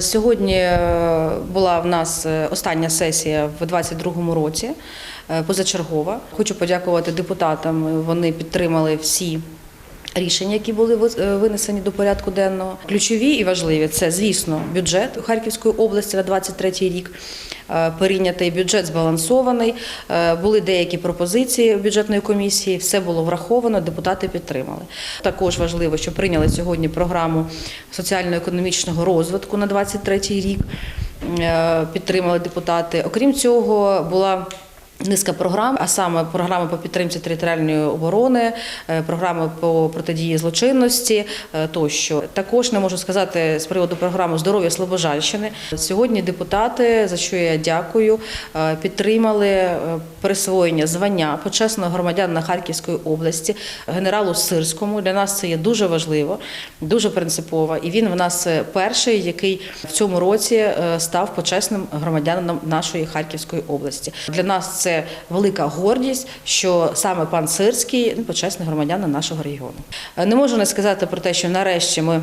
Сьогодні е, була в нас е, остання сесія в 2022 році, е, позачергова. Хочу подякувати депутатам. Вони підтримали всі. Рішення, які були е, винесені до порядку денного, ключові і важливі це, звісно, бюджет Харківської області на 23 рік. Е, Прийнятий бюджет збалансований. Е, Були деякі пропозиції бюджетної комісії. Все було враховано. Депутати підтримали. Також важливо, що прийняли сьогодні програму соціально-економічного розвитку на 23 рік. Підтримали депутати. Окрім цього, була Низка програм, а саме програми по підтримці територіальної оборони, е, програми по протидії злочинності е, тощо. Також не можу сказати з приводу програми здоров'я Слобожанщини. Сьогодні депутати, за що я дякую, е, підтримали присвоєння звання почесного громадянина Харківської області генералу Сирському. Для нас це є дуже важливо, дуже принципово. І він в нас перший, який в цьому році став почесним громадянином нашої Харківської області. Для нас це велика гордість, що саме пан Сирський ну, почесний громадянин нашого регіону. Е, Не можу не сказати про те, що нарешті ми.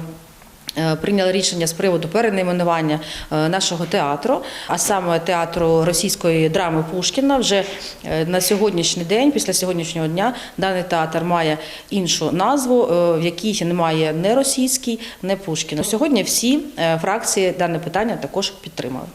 е, Прийняли рішення з приводу перейменування е, нашого театру, а саме театру російської драми Пушкіна. Вже на сьогоднішній день, після сьогоднішнього дня, даний театр має іншу назву, в якій немає не російський, не Пушкіна. Сьогодні всі фракції дане питання також підтримали.